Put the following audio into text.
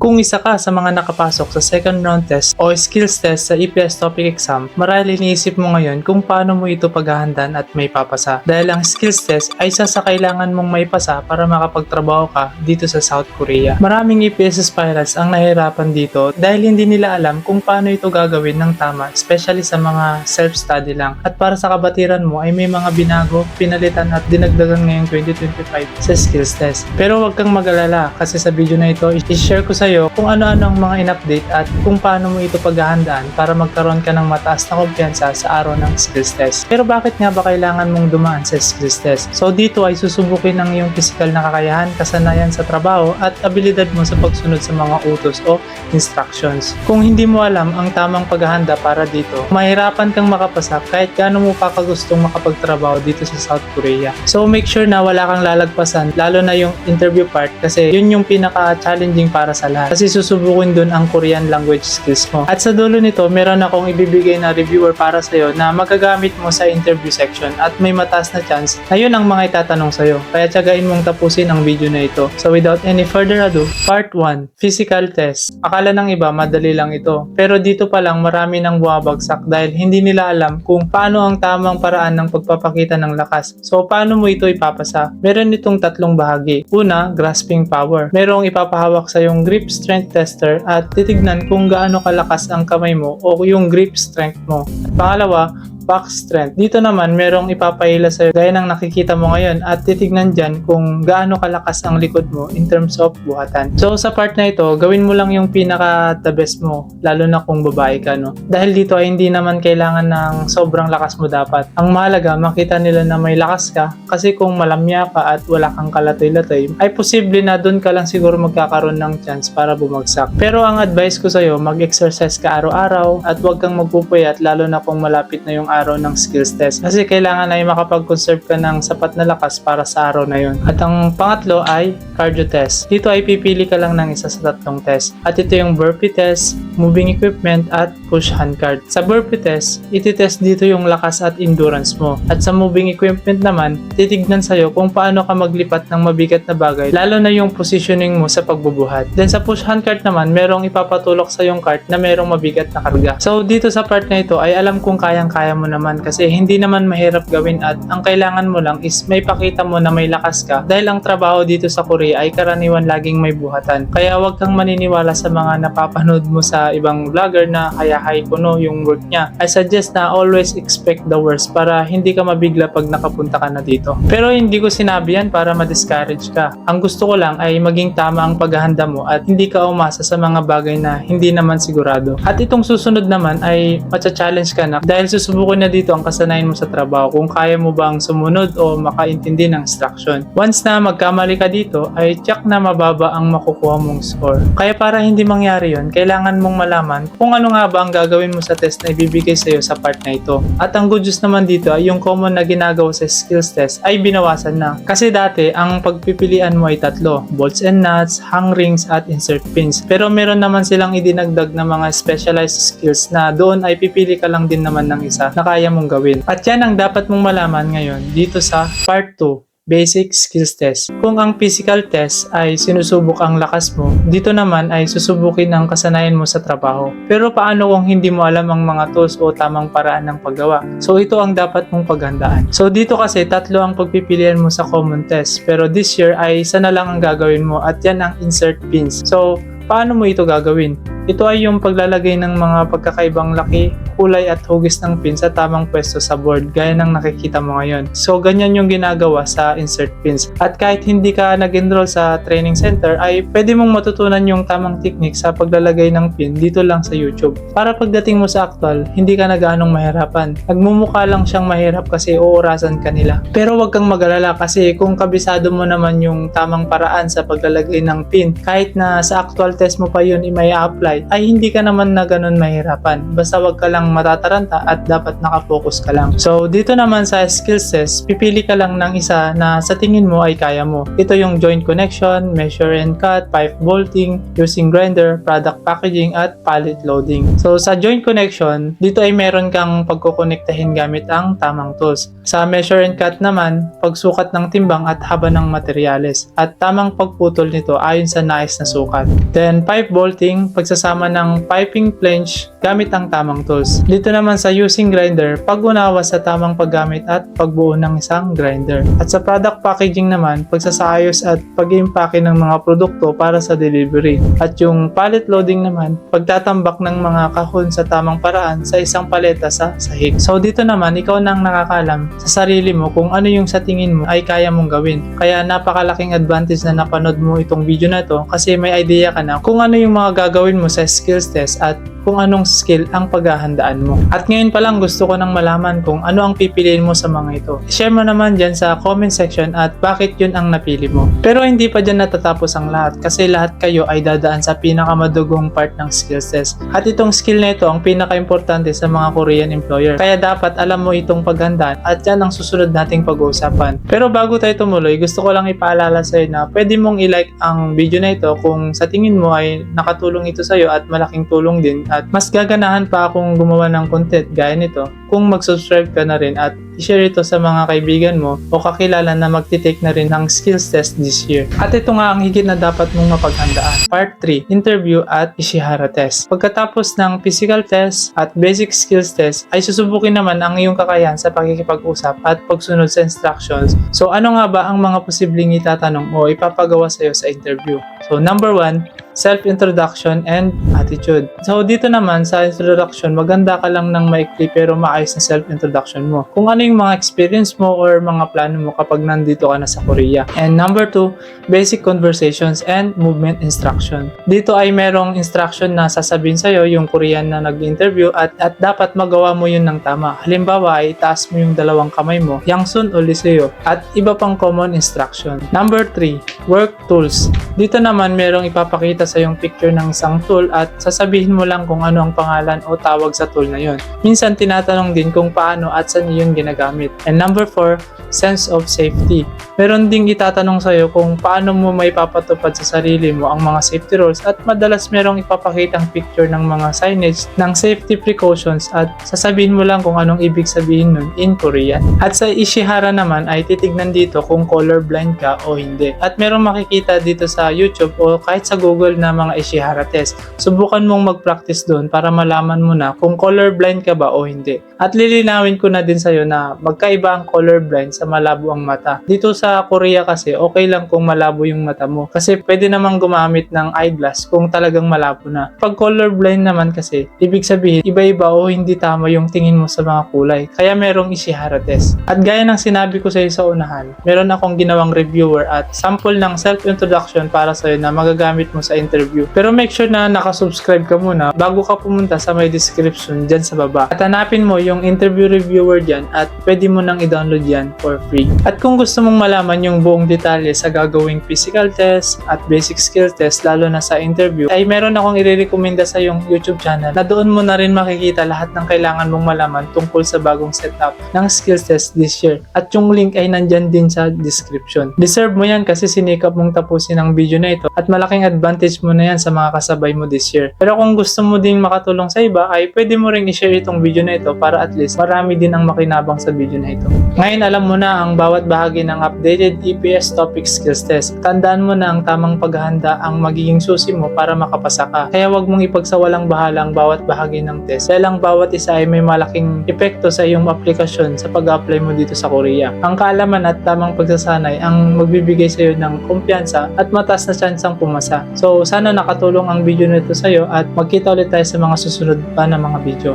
Kung isa ka sa mga nakapasok sa second round test o skills test sa EPS topic exam, marahil iniisip mo ngayon kung paano mo ito paghahandaan at may papasa. Dahil ang skills test ay isa sa kailangan mong may pasa para makapagtrabaho ka dito sa South Korea. Maraming EPS aspirants ang nahirapan dito dahil hindi nila alam kung paano ito gagawin ng tama, especially sa mga self-study lang. At para sa kabatiran mo ay may mga binago, pinalitan at dinagdagan ngayong 2025 sa skills test. Pero huwag kang mag-alala kasi sa video na ito, i-share ko sa iyo kung ano-ano ang mga in-update at kung paano mo ito paghahandaan para magkaroon ka ng mataas na kumpiyansa sa araw ng skills test. Pero bakit nga ba kailangan mong dumaan sa skills test? So dito ay susubukin ng iyong physical na kakayahan, kasanayan sa trabaho at abilidad mo sa pagsunod sa mga utos o instructions. Kung hindi mo alam ang tamang paghahanda para dito, mahirapan kang makapasa kahit gaano mo pa kagustong makapagtrabaho dito sa South Korea. So make sure na wala kang lalagpasan, lalo na yung interview part kasi yun yung pinaka-challenging para sa lahat. Kasi susubukin dun ang Korean language skills mo. At sa dulo nito, meron akong ibibigay na reviewer para sa'yo na magagamit mo sa interview section at may mataas na chance na yun ang mga itatanong sa'yo. Kaya tiyagain mong tapusin ang video na ito. So without any further ado, part 1, physical test. Akala ng iba madali lang ito. Pero dito pa lang marami nang bumabagsak dahil hindi nila alam kung paano ang tamang paraan ng pagpapakita ng lakas. So paano mo ito ipapasa? Meron itong tatlong bahagi. Una, grasping power. Merong ipapahawak sa yung grip strength tester at titignan kung gaano kalakas ang kamay mo o yung grip strength mo. At pangalawa, back strength. Dito naman, merong ipapahila sa'yo gaya ng nakikita mo ngayon at titignan dyan kung gaano kalakas ang likod mo in terms of buhatan. So sa part na ito, gawin mo lang yung pinaka the best mo, lalo na kung babae ka, no? Dahil dito ay hindi naman kailangan ng sobrang lakas mo dapat. Ang mahalaga, makita nila na may lakas ka kasi kung malamya ka at wala kang kalatoy-latoy, ay posible na doon ka lang siguro magkakaroon ng chance para bumagsak. Pero ang advice ko sa'yo, mag-exercise ka araw-araw at huwag kang magpupuyat lalo na kung malapit na yung araw ng skills test. Kasi kailangan ay makapag-conserve ka ng sapat na lakas para sa araw na yon. At ang pangatlo ay cardio test. Dito ay pipili ka lang ng isa sa tatlong test. At ito yung burpee test, moving equipment at push hand card. Sa burpee test, ititest dito yung lakas at endurance mo. At sa moving equipment naman, titignan sa'yo kung paano ka maglipat ng mabigat na bagay, lalo na yung positioning mo sa pagbubuhat. Then sa push hand cart naman, merong ipapatulok sa yung cart na merong mabigat na karga. So dito sa part na ito ay alam kung kayang-kaya naman kasi hindi naman mahirap gawin at ang kailangan mo lang is may pakita mo na may lakas ka dahil ang trabaho dito sa Korea ay karaniwan laging may buhatan. Kaya huwag kang maniniwala sa mga napapanood mo sa ibang vlogger na kaya high kuno yung work niya. I suggest na always expect the worst para hindi ka mabigla pag nakapunta ka na dito. Pero hindi ko sinabi yan para ma-discourage ka. Ang gusto ko lang ay maging tama ang paghahanda mo at hindi ka umasa sa mga bagay na hindi naman sigurado. At itong susunod naman ay matcha-challenge ka na dahil susubukan na dito ang kasanayan mo sa trabaho kung kaya mo bang sumunod o makaintindi ng instruction. Once na magkamali ka dito ay check na mababa ang makukuha mong score. Kaya para hindi mangyari yon, kailangan mong malaman kung ano nga ba ang gagawin mo sa test na ibibigay sa iyo sa part na ito. At ang good news naman dito ay yung common na ginagawa sa skills test ay binawasan na. Kasi dati ang pagpipilian mo ay tatlo, bolts and nuts, hang rings at insert pins. Pero meron naman silang idinagdag na mga specialized skills na doon ay pipili ka lang din naman ng isa na kaya mong gawin. At yan ang dapat mong malaman ngayon dito sa part 2 basic skills test. Kung ang physical test ay sinusubok ang lakas mo, dito naman ay susubukin ang kasanayan mo sa trabaho. Pero paano kung hindi mo alam ang mga tools o tamang paraan ng paggawa? So ito ang dapat mong paghandaan. So dito kasi tatlo ang pagpipilian mo sa common test. Pero this year ay isa na lang ang gagawin mo at yan ang insert pins. So paano mo ito gagawin? Ito ay yung paglalagay ng mga pagkakaibang laki, kulay at hugis ng pin sa tamang pwesto sa board gaya ng nakikita mo ngayon. So ganyan yung ginagawa sa insert pins. At kahit hindi ka nag-enroll sa training center ay pwede mong matutunan yung tamang technique sa paglalagay ng pin dito lang sa YouTube. Para pagdating mo sa actual, hindi ka na ganong mahirapan. Nagmumukha lang siyang mahirap kasi uurasan ka nila. Pero wag kang mag-alala kasi kung kabisado mo naman yung tamang paraan sa paglalagay ng pin, kahit na sa actual test mo pa yun i may apply ay hindi ka naman na ganun mahirapan. Basta wag ka lang kang matataranta at dapat nakafocus ka lang. So dito naman sa skills test, pipili ka lang ng isa na sa tingin mo ay kaya mo. Ito yung joint connection, measure and cut, pipe bolting, using grinder, product packaging at pallet loading. So sa joint connection, dito ay meron kang pagkukonektahin gamit ang tamang tools. Sa measure and cut naman, pagsukat ng timbang at haba ng materyales at tamang pagputol nito ayon sa nais na sukat. Then pipe bolting, pagsasama ng piping flange gamit ang tamang tools. Dito naman sa using grinder, pag-unawa sa tamang paggamit at pagbuo ng isang grinder. At sa product packaging naman, pagsasayos at pag-impake ng mga produkto para sa delivery. At yung pallet loading naman, pagtatambak ng mga kahon sa tamang paraan sa isang paleta sa sahig. So dito naman, ikaw nang nakakalam sa sarili mo kung ano yung sa tingin mo ay kaya mong gawin. Kaya napakalaking advantage na napanood mo itong video na to kasi may idea ka na kung ano yung mga gagawin mo sa skills test at kung anong skill ang paghahandaan mo. At ngayon pa lang gusto ko nang malaman kung ano ang pipiliin mo sa mga ito. Share mo naman dyan sa comment section at bakit yun ang napili mo. Pero hindi pa dyan natatapos ang lahat kasi lahat kayo ay dadaan sa pinakamadugong part ng skills test. At itong skill na ito ang pinaka-importante sa mga Korean employer. Kaya dapat alam mo itong paghandaan at yan ang susunod nating pag-uusapan. Pero bago tayo tumuloy, gusto ko lang ipaalala sa iyo na pwede mong i-like ang video na ito kung sa tingin mo ay nakatulong ito sa iyo at malaking tulong din at mas gaganahan pa akong gumawa ng content gaya nito kung mag-subscribe ka na rin at i-share ito sa mga kaibigan mo o kakilala na magtitake na rin ng skills test this year. At ito nga ang higit na dapat mong mapaghandaan. Part 3, Interview at Ishihara Test. Pagkatapos ng physical test at basic skills test ay susubukin naman ang iyong kakayahan sa pakikipag-usap at pagsunod sa instructions. So ano nga ba ang mga posibleng itatanong o ipapagawa sa iyo sa interview? So number 1, self-introduction and attitude. So dito naman sa introduction, maganda ka lang ng maikli pero maayos na self-introduction mo. Kung ano yung mga experience mo or mga plano mo kapag nandito ka na sa Korea. And number two, basic conversations and movement instruction. Dito ay merong instruction na sasabihin sa'yo yung Korean na nag-interview at, at dapat magawa mo yun ng tama. Halimbawa ay itaas mo yung dalawang kamay mo, yangsun o liseo, at iba pang common instruction. Number three, work tools. Dito naman merong ipapakita sa yung picture ng isang tool at sasabihin mo lang kung ano ang pangalan o tawag sa tool na yun. Minsan tinatanong din kung paano at saan yun ginagamit. And number 4, sense of safety. Meron ding itatanong sa'yo kung paano mo may papatupad sa sarili mo ang mga safety rules at madalas merong ipapakitang picture ng mga signage ng safety precautions at sasabihin mo lang kung anong ibig sabihin nun in Korean. At sa Ishihara naman ay titignan dito kung colorblind ka o hindi. At merong makikita dito sa YouTube o kahit sa Google na mga Ishihara test. Subukan mong mag-practice doon para malaman mo na kung colorblind ka ba o hindi. At lilinawin ko na din sa'yo na magkaiba ang colorblind sa malabo ang mata. Dito sa Korea kasi okay lang kung malabo yung mata mo kasi pwede namang gumamit ng eyeglass kung talagang malabo na. Pag colorblind naman kasi, ibig sabihin iba-iba o hindi tama yung tingin mo sa mga kulay. Kaya merong Ishihara test. At gaya ng sinabi ko sa iyo sa unahan, meron akong ginawang reviewer at sample ng self-introduction para sa iyo na magagamit mo sa interview. Pero make sure na nakasubscribe ka muna bago ka pumunta sa may description dyan sa baba. At hanapin mo yung interview reviewer dyan at pwede mo nang i-download yan for free. At kung gusto mong malaman yung buong detalye sa gagawing physical test at basic skill test lalo na sa interview, ay meron akong irerekomenda sa yung YouTube channel na doon mo na rin makikita lahat ng kailangan mong malaman tungkol sa bagong setup ng skills test this year. At yung link ay nandyan din sa description. Deserve mo yan kasi sinikap mong tapusin ang video na ito at malaking advantage mo na yan sa mga kasabay mo this year. Pero kung gusto mo din makatulong sa iba, ay pwede mo ring i-share itong video na ito para at least marami din ang makinabang sa video na ito. Ngayon alam mo na ang bawat bahagi ng updated EPS topic skills test. Tandaan mo na ang tamang paghahanda ang magiging susi mo para makapasa ka. Kaya wag mong ipagsawalang bahala ang bawat bahagi ng test dahil ang bawat isa ay may malaking epekto sa iyong aplikasyon sa pag-apply mo dito sa Korea. Ang kaalaman at tamang pagsasanay ang magbibigay sa iyo ng kumpiyansa at mataas na tsansang pumasa. Sana nakatulong ang video nito sa iyo at magkita ulit tayo sa mga susunod pa na mga video.